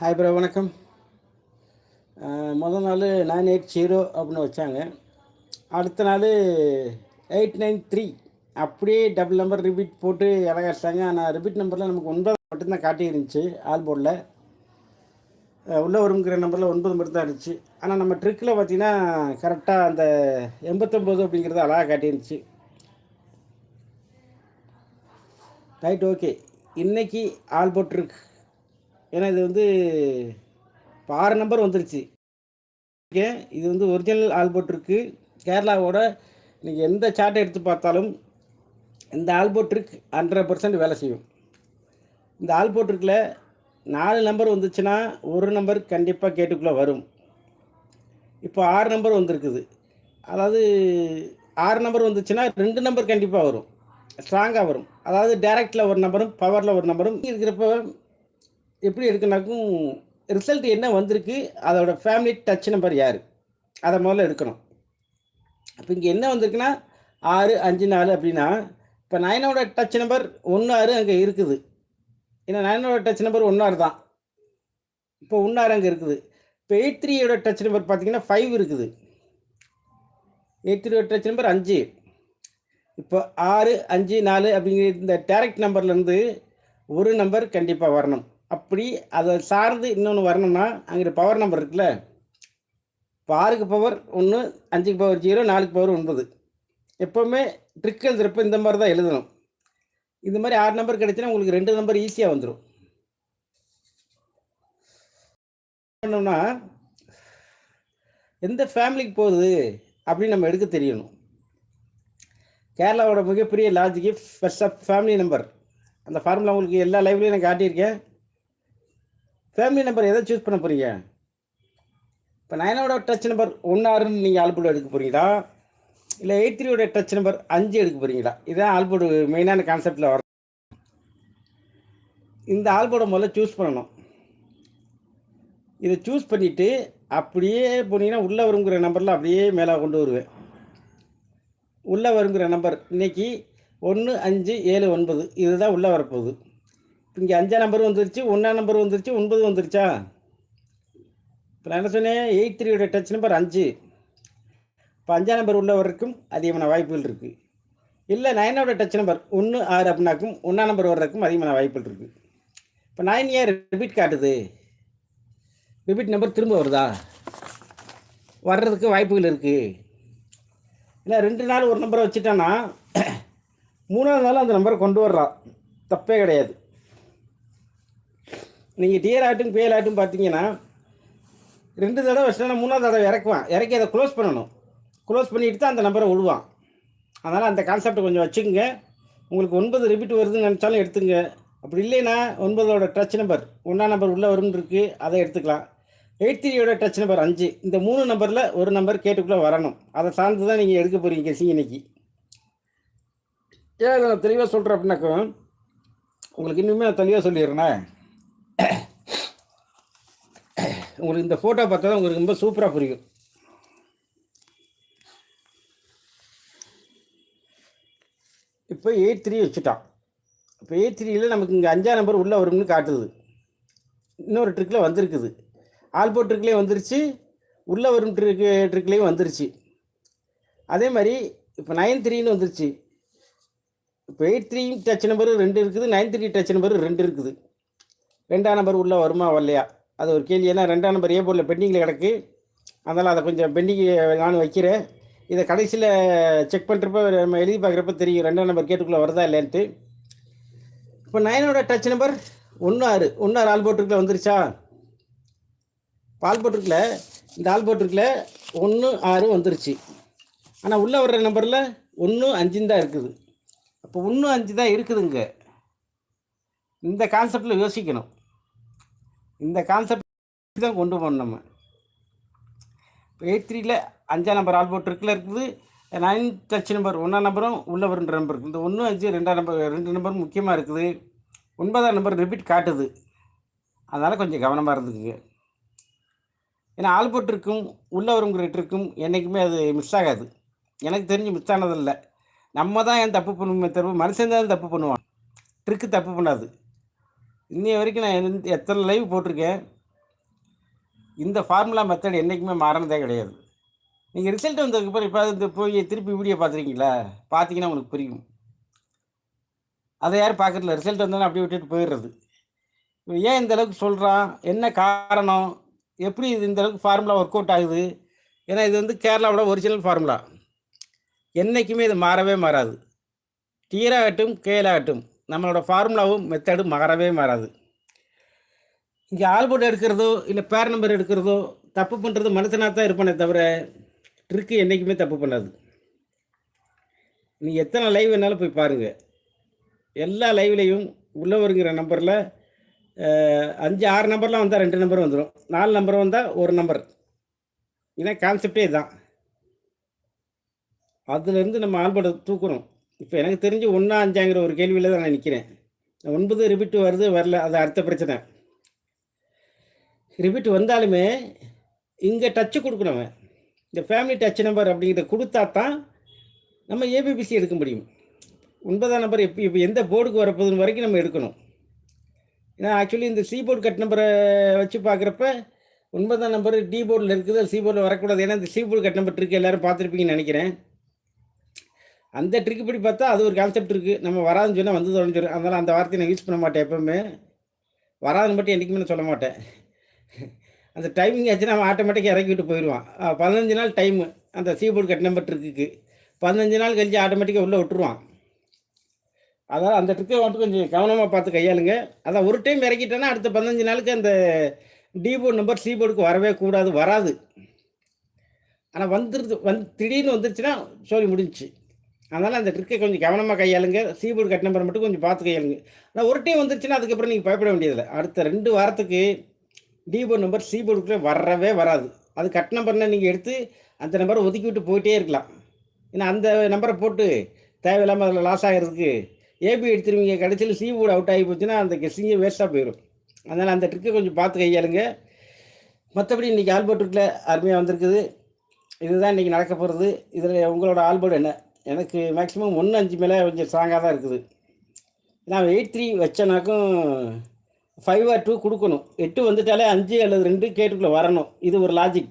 Hi bro வணக்கம். முதல் நாள் நைன் எயிட் ஜீரோ அப்படின்னு வச்சாங்க. அடுத்த நாள் எயிட் நைன் த்ரீ அப்படியே டபுள் நம்பர் ரிப்பீட் போட்டு இறகாச்சிட்டாங்க ஆனால் ரிப்பீட் நம்பரில் நமக்கு ஒன்பது மட்டும்தான் காட்டியிருந்துச்சு ஆல் போர்டில் உள்ளே வருங்கிற நம்பரில் ஒன்பது மட்டும் தான் இருந்துச்சு. ஆனால் நம்ம ட்ரிக்கில் பார்த்தீங்கன்னா கரெக்டாக அந்த எண்பத்தொம்போது அப்படிங்கிறது அழகாக காட்டியிருந்துச்சு. ரைட் ஓகே இன்றைக்கி ஆல் ட்ரிக் ஏன்னா இது வந்து இப்போ ஆறு நம்பர் வந்துருச்சு. ஓகே இது வந்து ஒரிஜினல் ஆல்போட் இருக்கு கேரளாவோட நீங்கள் எந்த சார்ட்டை எடுத்து பார்த்தாலும் இந்த ஆல்போட் ட்ரிக் ஹண்ட்ரட் பர்சன்ட் வேலை செய்யும். இந்த ஆல்போட் ட்ரிக்கில் நாலு நம்பர் வந்துச்சுன்னா ஒரு நம்பர் கண்டிப்பாக கேட்டுக்குள்ளே வரும். இப்போ ஆறு நம்பர் வந்திருக்குது. அதாவது ஆறு நம்பர் வந்துச்சுன்னா ரெண்டு நம்பர் கண்டிப்பாக வரும். ஸ்ட்ராங்காக வரும். அதாவது டைரக்டில் ஒரு நம்பரும் பவரில் ஒரு நம்பரும் இருக்கிறப்ப எப்படி இருக்குனாக்கும் ரிசல்ட் என்ன வந்திருக்கு அதோட ஃபேமிலி டச் நம்பர் யார்? அதை முதல்ல எடுக்கணும். அப்போ இங்கே என்ன வந்திருக்குன்னா ஆறு அஞ்சு நாலு அப்படின்னா இப்போ நயனோட டச் நம்பர் ஒன்று ஆறு அங்கே இருக்குது. ஏன்னா நயனோட டச் நம்பர் ஒன்றாறு தான். இப்போ ஒன்று ஆறு அங்கே இருக்குது. இப்போ எயிட் த்ரீயோட டச் நம்பர் பார்த்தீங்கன்னா ஃபைவ் இருக்குது. எயிட் த்ரீயோட டச் நம்பர் அஞ்சு. இப்போ ஆறு அஞ்சு நாலு அப்படிங்கிற இந்த டேரக்ட் நம்பர்லேருந்து ஒரு நம்பர் கண்டிப்பாக வரணும். அப்படி அதை சார்ந்து இன்னொன்று வரணும்னா அங்கே பவர் நம்பர் இருக்குல்ல? இப்போ ஆறுக்கு பவர் ஒன்று அஞ்சுக்கு பவர் ஜீரோ நாலுக்கு பவர் ஒன்பது. எப்போவுமே ட்ரிக் எழுதுறப்போ இந்த மாதிரி தான் எழுதணும். இந்த மாதிரி ஆறு நம்பர் கிடைச்சினா உங்களுக்கு ரெண்டு நம்பர் ஈஸியாக வந்துடும் பண்ணோம்னா எந்த ஃபேமிலிக்கு போகுது அப்படின்னு நம்ம எடுக்க தெரியணும். கேரளாவோட மிகப்பெரிய logic first of family number அந்த ஃபார்முலா உங்களுக்கு எல்லா லைவ்லையும் நான் காட்டியிருக்கேன். ஃபேமிலி நம்பர் எதை சூஸ் பண்ண போகிறீங்க இப்போ நைனோட டச் நம்பர் ஒன்று ஆறுன்னு நீங்கள் ஆல்போர்டு எடுக்க போகிறீங்களா இல்லை எயிட் த்ரீயோட டச் நம்பர் அஞ்சு எடுக்க போகிறீங்களா இதுதான் ஆல்போர்டு மெயினான கான்செப்டில் வர இந்த ஆல்போர்டை முதல்ல சூஸ் பண்ணணும். இதை சூஸ் பண்ணிவிட்டு அப்படியே போனீங்கன்னா உள்ளே வருங்கிற நம்பரில் அப்படியே மேலே கொண்டு வருவேன். உள்ளே வருங்கிற நம்பர் இன்னைக்கு ஒன்று அஞ்சு ஏழு ஒன்பது இதுதான் உள்ளே வரப்போகுது. இங்கே அஞ்சாம் நம்பர் வந்துருச்சு ஒன்றாம் நம்பர் வந்துருச்சு ஒன்பது வந்துருச்சா? இப்போ நான் என்ன சொன்னேன்? எயிட் த்ரீயோட டச் நம்பர் அஞ்சு. இப்போ அஞ்சாம் நம்பர் உள்ளவருக்கும் அதிகமான வாய்ப்புகள் இருக்குது இல்லை நைனோட டச் நம்பர் ஒன்று ஆறு அப்படின்னாக்கும் ஒன்றாம் நம்பர் வர்றதுக்கும் அதிகமான வாய்ப்புகள் இருக்குது இப்போ நைன் ஏன் ரிப்பீட் காட்டுது? ரிப்பீட் நம்பர் திரும்ப வருதா? வர்றதுக்கு வாய்ப்புகள் இருக்குது இல்லை ரெண்டு நாள் ஒரு நம்பரை வச்சுட்டான்னா மூணாவது நாள் அந்த நம்பரை கொண்டு வர்றான் தப்பே கிடையாது. நீங்கள் டியர் ஆட்டும் பேல் ஆட்டும் பார்த்தீங்கன்னா ரெண்டு தடவை வச்சுட்டா மூணாவது தடவை இறக்குவான். இறக்கி அதை க்ளோஸ் பண்ணணும். க்ளோஸ் பண்ணிட்டு தான் அந்த நம்பரை விடுவான். அதனால் அந்த கான்செப்டை கொஞ்சம் வச்சுக்கோங்க. உங்களுக்கு ஒன்பது ரிப்பீட் வருதுன்னு நினச்சாலும் எடுத்துங்க. அப்படி இல்லைன்னா ஒன்பதோட டச் நம்பர் ஒன்றாம் நம்பர் உள்ளே வரும்னு இருக்குது அதை எடுத்துக்கலாம். எயிட் த்ரீயோட டச் நம்பர் அஞ்சு. இந்த மூணு நம்பரில் ஒரு நம்பர் கேட்டுக்குள்ளே வரணும். அதை சார்ந்து தான் நீங்கள் எடுக்க போகிறீங்க சி இன்னைக்கு. ஏன் நான் தெளிவாக சொல்கிறேன் அப்படின்னாக்கா உங்களுக்கு இன்னுமே நான் தெளிவாக சொல்லிடுறேனே. உங்களுக்கு இந்த ஃபோட்டோ பார்த்தா தான் உங்களுக்கு ரொம்ப சூப்பராக புரியும். இப்போ எயிட் த்ரீ வச்சுட்டான். இப்போ எயிட் த்ரீயில் நமக்கு இங்கே அஞ்சாம் நம்பர் உள்ளே வரும்னு காட்டுது. இன்னொரு ட்ரிக்கில் வந்திருக்குது. ஆல்போ ட்ரிக்லேயும் வந்துருச்சு. உள்ளே வரும் ட்ரிக் ட்ரிக்லேயும் வந்துருச்சு. அதே மாதிரி இப்போ நைன் த்ரீன்னு வந்துருச்சு. இப்போ எயிட் த்ரீ டச் நம்பரு ரெண்டு இருக்குது. நைன் த்ரீ டச் நம்பரு ரெண்டு இருக்குது. ரெண்டாம் நம்பர் உள்ளே வருமா வரலையா? அது ஒரு கேள்வி. ஏன்னா ரெண்டாம் நம்பர் ஏ போர்டில் பெண்டிங்கில் கிடக்கு. அதனால் அதை கொஞ்சம் பெண்டிங் நான் வைக்கிறேன். இதை கடைசியில் செக் பண்ணுறப்ப நம்ம எழுதி பார்க்குறப்ப தெரியும் ரெண்டாம் நம்பர் கேட்டுக்குள்ளே வருதா இல்லைன்ட்டு இப்போ நயனோட டச் நம்பர் ஒன்று ஆறு. ஒன்று ஆறு ஆல்போட்டுக்குள்ளே வந்துருச்சா? பால் ஆல்போட்டுக்குள்ள இந்த ஆல்போட்டுக்குள்ள ஒன்று ஆறு வந்துருச்சு. ஆனால் உள்ளே வர்ற நம்பரில் ஒன்று அஞ்சுன்னு தான் இருக்குது. அப்போ ஒன்று அஞ்சு தான் இருக்குதுங்க. இந்த கான்செப்டில் யோசிக்கணும். இந்த கான்செப்ட் தான் கொண்டு போகணும் நம்ம. இப்போ எயிட் த்ரீல அஞ்சாம் நம்பர் ஆல்போட் இருக்குல்ல இருக்குது. நைன் டச் நம்பர் ஒன்றாம் நம்பரும் உள்ளே வரும் நம்பர் இருக்குது இந்த ஒன்று அஞ்சு ரெண்டாம் நம்பர் ரெண்டு நம்பரும் முக்கியமாக இருக்குது. ஒன்பதாம் நம்பர் ரிப்பீட் காட்டுது. அதனால் கொஞ்சம் கவனமாக இருந்துக்குங்க. ஏன்னா ஆல்போட் இருக்கும் உள்ளே வருங்கிற என்றைக்குமே அது மிஸ் ஆகாது. எனக்கு தெரிஞ்சு மிஸ் ஆனதில்லை. நம்ம தான் ஏன் தப்பு பண்ணுவோமே தவிர மனுஷன் தான் தப்பு பண்ணுவான். ட்ரிக்கு தப்பு பண்ணாது. இன்னைய வரைக்கும் நான் எந்த- எத்தனை லைவ் போட்டிருக்கேன்? இந்த ஃபார்முலா மெத்தட் என்றைக்குமே மாறினதே கிடையாது. நீங்கள் ரிசல்ட் வந்ததுக்கப்புறம் இப்போ இந்த போய் திருப்பி வீடியோ பார்த்துருக்கீங்களா? பார்த்தீங்கன்னா உங்களுக்கு புரியும். அதை யாரும் பார்க்கறதில்ல. ரிசல்ட் வந்தோன்னு அப்படியே விட்டுட்டு போயிடுறது. ஏன் இந்த அளவுக்கு சொல்கிறான் என்ன காரணம்? எப்படி இது இந்த அளவுக்கு ஃபார்முலா ஒர்க் அவுட் ஆகுது? ஏன்னா இது வந்து கேரளாவோட ஒரிஜினல் ஃபார்முலா என்றைக்குமே இது மாறவே மாறாது. டீராகட்டும் கேலாகட்டும் நம்மளோட ஃபார்முலாவும் மெத்தடும் மாறவே மாறாது. இங்கே ஆல்போர்ட் எடுக்கிறதோ இல்லை பேர் நம்பர் எடுக்கிறதோ தப்பு பண்ணுறது மனுஷனாக தான் இருப்பானே தவிர ட்ரிக்கு என்றைக்குமே தப்பு பண்ணாது. நீங்கள் எத்தனை லைவ் வேணாலும் போய் பாருங்கள் எல்லா லைவ்லேயும் உள்ளே வருங்கிற நம்பரில் அஞ்சு ஆறு நம்பர்லாம் வந்தால் ரெண்டு நம்பர் வந்துடும் நாலு நம்பர் வந்தால் ஒரு நம்பர் ஏன்னா கான்செப்டே இதுதான் அதுலேருந்து நம்ம ஆல்போர்ட்டை தூக்குறோம். இப்போ எனக்கு தெரிஞ்சு ஒன்றா அஞ்சாங்கிற ஒரு கேள்வியில் தான் நான் நிற்கிறேன் ஒன்பது ரிபீட்டு வருது வரல அது அடுத்த பிரச்சனை. ரிப்பீட் வந்தாலுமே இங்கே டச்சு கொடுக்கணும். அவன். இந்த ஃபேமிலி டச் நம்பர் அப்படிங்கிறத கொடுத்தா தான் நம்ம ஏபிபிசி எடுக்க முடியும். ஒன்பதாம் நம்பர் எப்போ இப்போ எந்த போர்டுக்கு வரப்போகுதுன்னு வரைக்கும் நம்ம எடுக்கணும். ஏன்னா ஆக்சுவலி இந்த சி போர்டு கட் நம்பரை வச்சு பார்க்குறப்ப ஒன்பதாம் நம்பர் டி போர்டில் இருக்குது சி போர்டில் வரக்கூடாது. ஏன்னா இந்த சி போர்டு கட் நம்பர் இருக்குது எல்லாரும் பார்த்துருப்பீங்கன்னு நினைக்கிறேன். அந்த ட்ரிக் படி பார்த்தா அது ஒரு கான்செப்ட் இருக்குது நம்ம வராதுன்னு சொன்னால் வந்து தொலைஞ்சிடும் அதனால் அந்த வார்த்தையை நான் யூஸ் பண்ண மாட்டேன் எப்பவுமே. வராதுன்னு மட்டும் என்றைக்குமே நான் சொல்ல மாட்டேன். அந்த டைமிங் ஆச்சுன்னா அவன் ஆட்டோமேட்டிக்காக இறக்கி விட்டு போயிடுவான். பதினஞ்சு நாள் டைமு அந்த சீபோர்டு கட் நம்பர் ட்ரிக்கு பதினஞ்சு நாள் கழிச்சு ஆட்டோமேட்டிக்காக உள்ளே விட்டுருவான். அதான் அந்த ட்ரிக்கை மட்டும் கொஞ்சம் கவனமாக பார்த்து கையாளுங்க. அதான் ஒரு டைம் இறக்கிட்டேன்னா அடுத்த பதினஞ்சு நாளுக்கு அந்த டி போர்டு நம்பர் சி போர்டுக்கு வரவே கூடாது வராது. ஆனால் வந்துருது வந்து திடீர்னு வந்துருச்சுன்னா சோழி முடிஞ்சிச்சு. அதனால் அந்த ட்ரிக்கை கொஞ்சம் கவனமாக கையாளுங்க. சி போர்டு கட் நம்பர் மட்டும் கொஞ்சம் பார்த்து கையாளுங்க. ஆனால் ஒரு டைம் வந்துருச்சுன்னா அதுக்கப்புறம் நீங்கள் பயப்பட வேண்டியதில்லை. அடுத்த ரெண்டு வாரத்துக்கு டிபோர்டு நம்பர் சி போர்டுக்குள்ளே வரவே வராது. அது கட் நம்பர்னா நீங்கள் எடுத்து அந்த நம்பரை ஒதுக்கி விட்டு போயிட்டே இருக்கலாம். ஏன்னா அந்த நம்பரை போட்டு தேவையில்லாமல் அதில் லாஸ் ஆகிறதுக்கு ஏபி எடுத்துருவீங்க. கடைசியில் சீபோர்டு அவுட் ஆகி போச்சுன்னா அந்த கெஸ்ஸிங்கே வேஸ்ட்டாக போயிடும் அதனால் அந்த ட்ரிக்கை கொஞ்சம் பார்த்து கையாளுங்க. மற்றபடி இன்றைக்கி ஆல்போர்ட்டுக்குள்ள அருமையாக வந்திருக்குது. இதுதான் இன்றைக்கி நடக்க போகிறது இதில் உங்களோட ஆல்போர்டு என்ன? எனக்கு மேக்ஸிமம் ஒன்று அஞ்சு மேலே கொஞ்சம் ஸ்ட்ராங்காக தான் இருக்குது. நான் எயிட் த்ரீ வச்சேனாக்கும் ஃபைவ் ஆர் டூ கொடுக்கணும். எட்டு வந்துட்டாலே அஞ்சு அல்லது ரெண்டு கேட்டுக்குள்ளே வரணும். இது ஒரு லாஜிக்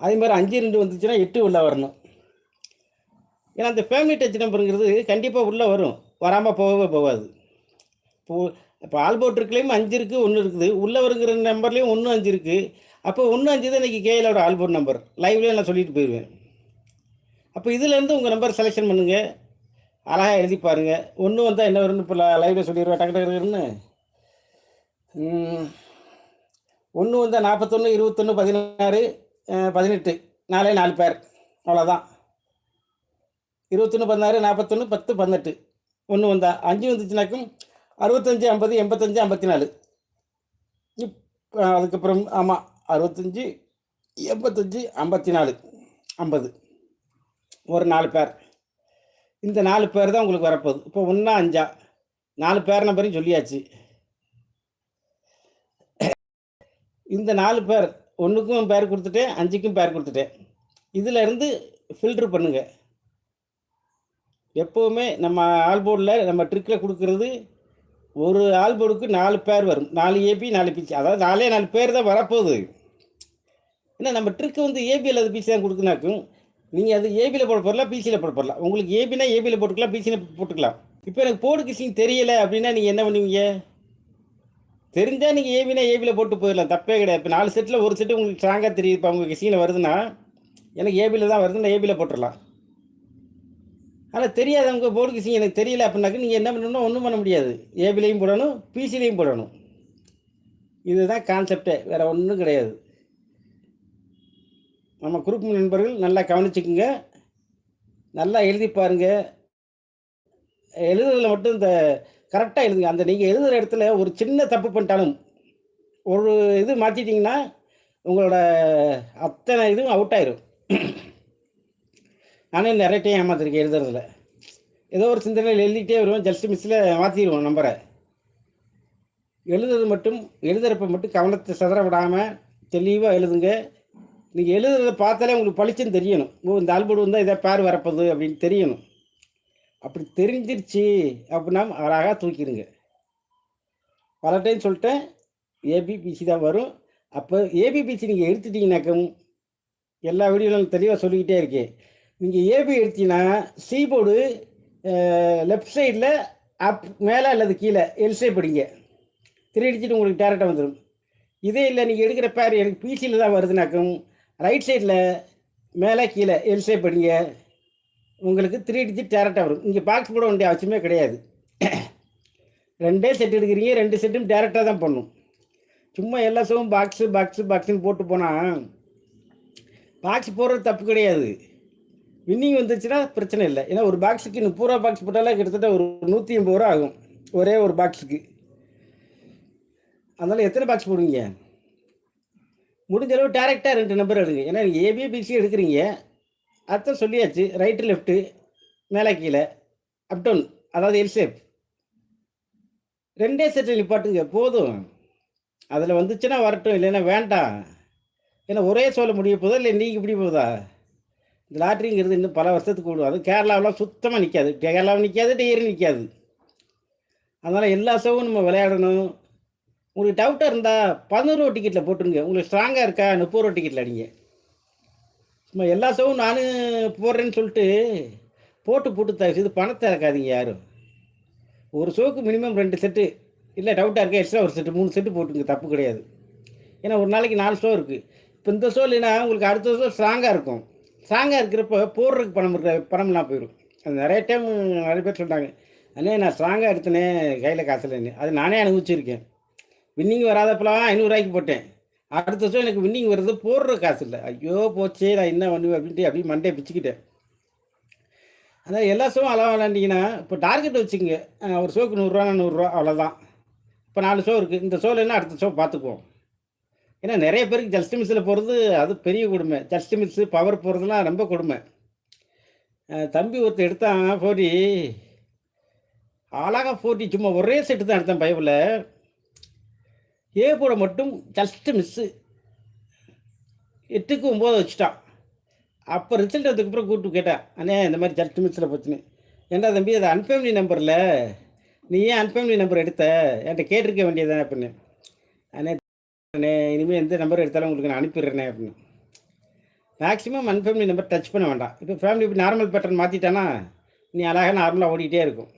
அதே மாதிரி அஞ்சு ரெண்டு வந்துச்சுன்னா எட்டு உள்ளே வரணும். ஏன்னா அந்த ஃபேமிலி டச் நம்பருங்கிறது கண்டிப்பாக உள்ளே வரும். வராமல் போகவே போகாது. இப்போ இப்போ ஆல்போட் இருக்குலேயும் அஞ்சு இருக்குது ஒன்று இருக்குது. உள்ளே வருங்கிற நம்பர்லேயும் ஒன்று அஞ்சு இருக்குது அப்போ ஒன்று அஞ்சு தான் இன்றைக்கி கேஎலோட ஆல்போர்ட் நம்பர் லைவ்லேயே நான் சொல்லிட்டு போயிடுவேன் அப்போ இதுலேருந்து உங்கள் நம்பர் செலெக்ஷன் பண்ணுங்கள் அழகாக எழுதி பாருங்கள் ஒன்று வந்தால் என்ன வரும்னு இப்போ லைவில் சொல்லிடுவேன் டக்கு டக்குன்னு ஒன்று வந்தால் நாற்பத்தொன்று இருபத்தொன்று பதினாறு பதினெட்டு. நாலே நாலு பேர் அவ்வளோதான் இருபத்தொன்று பதினாறு நாற்பத்தொன்று பத்து பதினெட்டு. ஒன்று வந்தா அஞ்சு வந்துச்சுனாக்கும் அறுபத்தஞ்சு ஐம்பது எண்பத்தஞ்சு ஐம்பத்தி நாலு இப் அதுக்கப்புறம் ஆமாம் அறுபத்தஞ்சி எண்பத்தஞ்சு ஐம்பத்தி நாலு ஐம்பது. ஒரு நாலு பேர். இந்த நாலு பேர் தான் உங்களுக்கு வரப்போகுது. இப்போ ஒன்றா அஞ்சா? நாலு பேர் நம்பரையும் சொல்லியாச்சு. இந்த நாலு பேர் ஒன்றுக்கும் பேர் கொடுத்துட்டேன் அஞ்சுக்கும் பேர் கொடுத்துட்டேன் இதிலேருந்து ஃபில்ட்ரு பண்ணுங்க. எப்போவுமே நம்ம ஆல்போர்டில் நம்ம ட்ரிக்கில் கொடுக்கறது ஒரு ஆல்போர்டுக்கு நாலு பேர் வரும். நாலு ஏபி நாலு பிச்சு அதாவது நாலே நாலு பேர் தான் வரப்போகுது. ஏன்னா நம்ம ட்ரிக்கு வந்து ஏபி அல்லது பிச்சு தான் கொடுக்குனாக்கும் நீங்கள் அது ஏபியில் போட போடலாம் பிசியில் போட போடலாம் உங்களுக்கு ஏபினா ஏபியில் போட்டுக்கலாம் பிசியில் போட்டுக்கலாம். இப்போ எனக்கு போர்டு கிசிங் தெரியலை அப்படின்னா நீங்கள் என்ன பண்ணுவீங்க? தெரிஞ்சால் நீங்கள் ஏபினா ஏபியில் போட்டு போயிடலாம் தப்பே கிடையாது. இப்போ நாலு செட்டில் ஒரு செட்டு உங்களுக்கு ஸ்ட்ராங்காக தெரியுது. இப்போ உங்களுக்கு கிசிங்கில் வருதுன்னா எனக்கு ஏபியில் தான் வருதுன்னா ஏபியில் போட்டுடலாம். ஆனால் தெரியாதவங்க போர்டு கிசிங் எனக்கு தெரியல அப்படின்னாக்க நீங்கள் என்ன பண்ணணும்னா ஒன்றும் பண்ண முடியாது. ஏபிலையும் போடணும் பிசிலையும் போடணும். இதுதான் கான்செப்டே வேறு ஒன்றும் கிடையாது. நம்ம குரூப் நண்பர்கள் நல்லா கவனிச்சுக்குங்க. நல்லா எழுதி பாருங்கள் எழுதுறதுல மட்டும் இந்த கரெக்டாக எழுதுங்க. அந்த நீங்கள் எழுதுகிற இடத்துல ஒரு சின்ன தப்பு பண்ணிட்டாலும் ஒரு இது மாற்றிட்டிங்கன்னா உங்களோட அத்தனை இதுவும் அவுட் ஆயிரும். நானே நிறைய டைம் ஏமாத்திருக்கேன் எழுதுறதுல. ஏதோ ஒரு சிந்தனையில் எழுதிக்கிட்டே வருவோம் ஜஸ்ட் மிஸ்ஸில் மாற்றிடுவோம் நம்பரை. எழுதுறது மட்டும் எழுதுறப்ப மட்டும் கவனத்தை சிதற விடாமல் தெளிவாக எழுதுங்க. நீங்கள் எழுதுறத பார்த்தாலே உங்களுக்கு பளிச்சுன்னு தெரியணும். ஓ இந்த ஆல்போர்டு வந்தால் இதை பேர் வரப்போகுது அப்படின்னு தெரியணும். அப்படி தெரிஞ்சிருச்சு அப்படின்னா அழகாக தூக்கிடுங்க. பல டைம் சொல்லிட்டேன் ஏபிபிசி தான் வரும். அப்போ ஏபிபிசி நீங்கள் எடுத்துட்டீங்கனாக்கும் எல்லா வீடியோவிலும் தெளிவாக சொல்லிக்கிட்டே இருக்கேன் நீங்கள் ஏபி எடுத்தீங்கன்னா சீபோர்டு லெஃப்ட் சைடில் அப் மேலே அல்லது கீழே எல் படிங்க. த்ரீ அடிச்சுட்டு உங்களுக்கு டேரெக்டாக வந்துடும் இதே இல்லை நீங்கள் எடுக்கிற பேர் எனக்கு பிசியில் தான் வருதுனாக்கும் ரைட் சைடில் மேலே கீழே எல் ஷேப் படிங்க உங்களுக்கு த்ரீ டிஜிட் டேரெக்டாக வரும். இங்கே பாக்ஸ் போட வேண்டிய அவசியமே கிடையாது. ரெண்டே செட் எடுக்கிறீங்க ரெண்டு செட்டும் டேரெக்டாக தான் பண்ணும். சும்மா எல்லா சவும் பாக்ஸு பாக்ஸு பாக்ஸுன்னு போட்டு போனால் பாக்ஸ் போடுறது தப்பு கிடையாது. வின்னிங் வந்துச்சுன்னா பிரச்சனை இல்லை. ஏன்னா ஒரு பாக்ஸுக்கு முப்பது ரூபா பாக்ஸ் போட்டாலே கிட்டத்தட்ட ஒரு நூற்றி எண்பது ரூபா ஆகும். ஒரே ஒரு பாக்ஸுக்கு அதனால் எத்தனை பாக்ஸ் போடுவீங்க? முடிஞ்ச அளவு டேரெக்டாக ரெண்டு நம்பர் எடுங்க. ஏன்னா நீங்கள் ஏபிபிசி எடுக்கிறீங்க. அர்த்தம் சொல்லியாச்சு. ரைட்டு லெஃப்ட்டு மேலே கீழே. அப் டவுன் அதாவது எல்சேப் ரெண்டே செட்டில் நிப்பாட்டுங்க. போதும். அதில் வந்துச்சுன்னா வரட்டும். இல்லைன்னா வேண்டாம். ஏன்னா ஒரே சோலை முடிய போதா இல்லை நீங்கள் இப்படி போகுதா இந்த லாட்ரிங்கிறது இன்னும் பல வருஷத்துக்கு விடும் அது கேரளாவெலாம் சுத்தமாக நிற்காது கேரளாவும் நிற்காது டெய்ரி நிற்காது அதனால் எல்லா ஷோவும் நம்ம விளையாடணும். உங்களுக்கு டவுட்டாக இருந்தால் பதினோரு ரூபா டிக்கெட்டில் போட்டுருங்க. உங்களுக்கு ஸ்ட்ராங்காக இருக்கா? முப்பது ரூபா டிக்கெட்டில் அடிங்க. சும்மா எல்லா ஷோவும் நானும் போடுறேன்னு சொல்லிட்டு போட்டு போட்டு தயவு செய்து பணத்தை இறக்காதீங்க யாரும். ஒரு ஷோக்கு மினிமம் ரெண்டு செட்டு இல்லை டவுட்டாக இருக்கா? எக்ஸ்ட்ரா ஒரு செட்டு மூணு செட்டு போட்டுங்க தப்பு கிடையாது. ஏன்னா ஒரு நாளைக்கு நாலு ஷோ இருக்குது இப்போ இந்த ஷோ இல்லைன்னா உங்களுக்கு அடுத்த ஷோ ஸ்ட்ராங்காக இருக்கும். ஸ்ட்ராங்காக இருக்கிறப்ப போடுறதுக்கு பணம் இருக்கிற பணம்லாம் போயிடும் அது நிறைய டைம் நிறைய பேர் சொல்கிறாங்க அண்ணே நான் ஸ்ட்ராங்காக எடுத்தேனே கையில் காசு இல்லைன்னு. அது நானே அனுபவிச்சிருக்கேன். வின்னிங் வராதப்பெல்லாம் ஐநூறுரூவாய்க்கு போட்டேன். அடுத்த வருஷம் எனக்கு வின்னிங் வருது போடுற காசு இல்லை. ஐயோ போச்சே நான் என்ன பண்ணுவேன் அப்படின்ட்டு அப்படியே மண்டே பிச்சுக்கிட்டேன். அதான் எல்லா ஷோவும் அளவு விளாண்டிங்கன்னா இப்போ டார்கெட் வச்சுக்கோங்க. ஒரு ஷோக்கு நூறுரூவா நூறுரூவா அவ்வளோதான் இப்போ நாலு ஷோ இருக்குது இந்த ஷோவில் என்ன அடுத்த ஷோ பார்த்துக்குவோம். ஏன்னா நிறைய பேருக்கு ஜஸ்ட் மிஸ்ஸில் போகிறது அது பெரிய கொடுமை. ஜஸ்ட் மிஸ்ஸு பவர் போகிறதுலாம் ரொம்ப கொடுமை. தம்பி ஒருத்தர் எடுத்தான் ஃபோர்டி அழகாக ஃபோர்டி சும்மா ஒரே செட்டு தான் எடுத்தேன் பைபிளில். ஏ போட மட்டும் ஜஸ்ட்டு மிஸ்ஸு எட்டுக்கு ஒம்பது வச்சுட்டான். அப்போ ரிசல்ட் வந்ததுக்கப்புறம் கூப்பிட்டு கேட்டேன் அண்ணே இந்த மாதிரி ஜஸ்ட் மிஸ்ஸில் போச்சுன்னு ஏன்டா தம்பி அது அன்ஃபேமிலி நம்பரில் நீ ஏன் அன்ஃபேமிலி நம்பர் எடுத்த? என்கிட்ட கேட்டிருக்க வேண்டியதானே அப்படின்னு. அண்ணே அண்ணே இனிமேல் எந்த நம்பர் எடுத்தாலும் உங்களுக்கு நான் அனுப்பிடுறேனே அப்படின்னு. மேக்ஸிமம் அன்ஃபேமிலி நம்பர் டச் பண்ண வேண்டாம். இப்போ ஃபேமிலி இப்போ நார்மல் பேட்டர்ன் மாற்றிட்டானா நீ அழகாக நார்மலாக ஓடிக்கிட்டே இருக்கும்.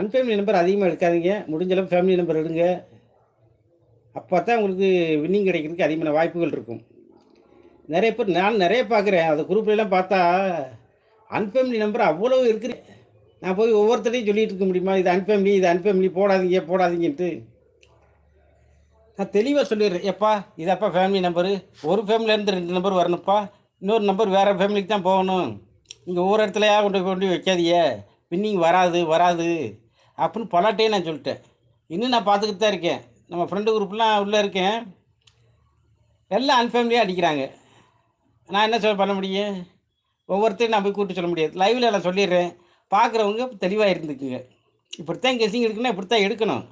அன்ஃபேமிலி நம்பர் அதிகமாக எடுக்காதீங்க முடிஞ்சளவு ஃபேமிலி நம்பர் எடுங்க. அப்போ தான் உங்களுக்கு வின்னிங் கிடைக்கிறதுக்கு அதிகமான வாய்ப்புகள் இருக்கும். நிறைய பேர் நான் நிறைய பார்க்குறேன். அந்த குரூப்லாம் பார்த்தா அன்ஃபேமிலி நம்பர் அவ்வளோ இருக்குது நான் போய் ஒவ்வொருத்தரையும் சொல்லிகிட்டு இருக்க முடியுமா? இது அன்ஃபேமிலி இது அன்ஃபேமிலி போடாதீங்க போடாதீங்கன்ட்டு. நான் தெளிவாக சொல்லிடுறேன். எப்பா இதப்பா ஃபேமிலி நம்பரு ஒரு ஃபேமிலியிலேருந்து ரெண்டு நம்பர் வரணும்ப்பா. இன்னொரு நம்பர் வேறு ஃபேமிலிக்கு தான் போகணும். நீங்கள் ஒவ்வொரு இடத்துலையா கொண்டு போய் கொண்டு வைக்காதீங்க. வின்னிங் வராது வராது. அப்படின்னு பல நான் சொல்லிட்டேன். இன்னும் நான் பார்த்துக்கிட்டு தான் இருக்கேன். நம்ம ஃப்ரெண்டு குரூப்லாம் உள்ளே இருக்கேன். எல்லாம் அன்ஃபேமிலியாக அடிக்கிறாங்க. நான் என்ன சொல்ல பண்ண முடியும்? ஒவ்வொருத்தரையும் நான் போய் கூப்பிட்டு சொல்ல முடியாது. லைவில் எல்லாம் சொல்லிடுறேன். பார்க்குறவங்க தெளிவாக இருந்துக்குங்க. இப்படித்தான் கெஸிங் எடுக்கணும் இப்படித்தான் எடுக்கணும்.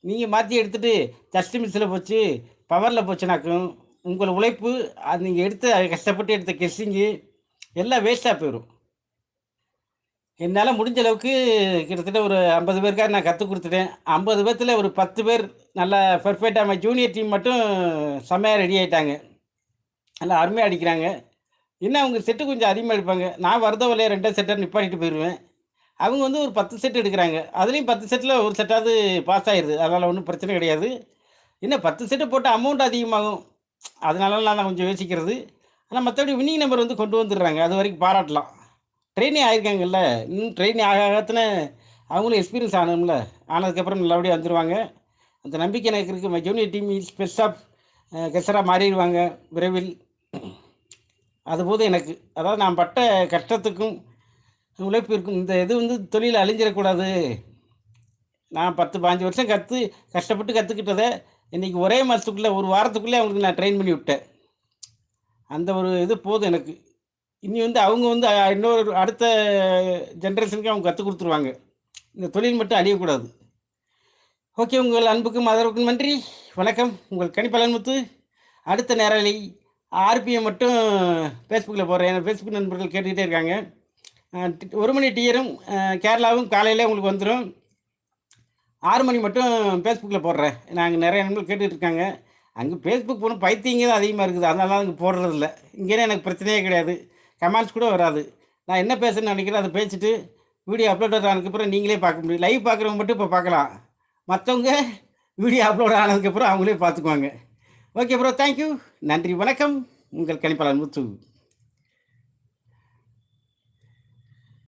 நீங்கள் மாற்றி எடுத்துகிட்டு ஜஸ்ட் மிஸ்ஸில் போச்சு பவரில் போச்சுனாக்கும் உங்கள் உழைப்பு அது நீங்கள் எடுத்த கஷ்டப்பட்டு எடுத்த கெஸ்ஸிங்கு எல்லாம் வேஸ்ட்டாக போயிடும் என்னால் முடிஞ்ச அளவுக்கு கிட்டத்தட்ட ஒரு ஐம்பது பேருக்காக நான் கற்றுக் கொடுத்துட்டேன். ஐம்பது பேர்த்தில் ஒரு பத்து பேர் நல்லா பெர்ஃபெக்டாக நம்ம ஜூனியர் டீம் மட்டும் செம்மையாக ரெடி ஆகிட்டாங்க நல்லா அருமையாக அடிக்கிறாங்க. இன்னும் அவங்க செட்டு கொஞ்சம் அதிகமாக எடுப்பாங்க. நான் வரதோ இல்லையா ரெண்டே செட்டை நிப்பாட்டிட்டு போயிடுவேன் அவங்க வந்து ஒரு பத்து செட் எடுக்கிறாங்க. அதுலேயும் பத்து செட்டில் ஒரு செட்டாவது பாஸ் ஆயிடுது அதனால் ஒன்றும் பிரச்சனை கிடையாது. இன்னும் பத்து செட்டு போட்டு அமௌண்ட் அதிகமாகும். அதனால நான் கொஞ்சம் யோசிக்கிறது. ஆனால் மற்றபடி வின்னிங் நம்பர் வந்து கொண்டு வந்துடுறாங்க. அது வரைக்கும் பாராட்டலாம். ட்ரெயினிங் ஆகிருக்காங்கல்ல இன்னும் ட்ரெயினிங் ஆக ஆகத்தின அவங்களும் எக்ஸ்பீரியன்ஸ் ஆகணும்ல ஆனதுக்கப்புறம் நல்லபடியாக வந்துடுவாங்க அந்த நம்பிக்கை எனக்கு இருக்குது junior team is best of கெசராக மாறிடுவாங்க விரைவில். அதுபோது எனக்கு அதாவது நான் பட்ட கஷ்டத்துக்கும் உழைப்பிற்கும் இந்த இது வந்து தொழில் அழிஞ்சிடக்கூடாது. நான் பத்து பாஞ்சு வருஷம் கற்று கஷ்டப்பட்டு கற்றுக்கிட்டதை இன்றைக்கி ஒரே மாதத்துக்குள்ளே ஒரு வாரத்துக்குள்ளே அவங்களுக்கு நான் ட்ரெயின் பண்ணி விட்டேன். அந்த ஒரு இது போதும் எனக்கு. இனி வந்து அவங்க வந்து இன்னொரு அடுத்த ஜென்ரேஷனுக்கு அவங்க கற்றுக் கொடுத்துருவாங்க. இந்த தொழில் மட்டும் அழியக்கூடாது. ஓகே உங்கள் அன்புக்கும் ஆதரவுக்கும் நன்றி. வணக்கம். உங்கள் கணிப்பலன் முத்து அடுத்த நேரலை ஆர்பிஎம் மட்டும் ஃபேஸ்புக்கில் போடுறேன். ஏன்னா ஃபேஸ்புக் நண்பர்கள் கேட்டுக்கிட்டே இருக்காங்க. டி- ஒரு மணி டீயரும் கேரளாவும் காலையில் உங்களுக்கு வந்துடும் ஆறு மணி மட்டும் ஃபேஸ்புக்கில் போடுறேன். நாங்கள் நிறைய நண்பர்கள் கேட்டுக்கிட்டு இருக்காங்க. அங்கே ஃபேஸ்புக் போகணும் பைத்தியங்க தான் அதிகமாக இருக்குது. அதனால தான் அங்கே போடுறதில்ல. இங்கேனா எனக்கு பிரச்சனையே கிடையாது. கமெண்ட்ஸ் கூட வராது. நான் என்ன பேசுன்னு நினைக்கிறேன் அதை பேசிட்டு வீடியோ அப்லோட் ஆனதுக்கப்புறம் நீங்களே பார்க்க முடியும். லைவ் பார்க்குறவங்க மட்டும் இப்போ பார்க்கலாம். மற்றவங்க வீடியோ அப்லோட் ஆனதுக்கப்புறம் அவங்களே பார்த்துக்குவாங்க. ஓகே ப்ரோ தேங்க்யூ நன்றி. வணக்கம். உங்கள் கணிப்பாளர் முத்து.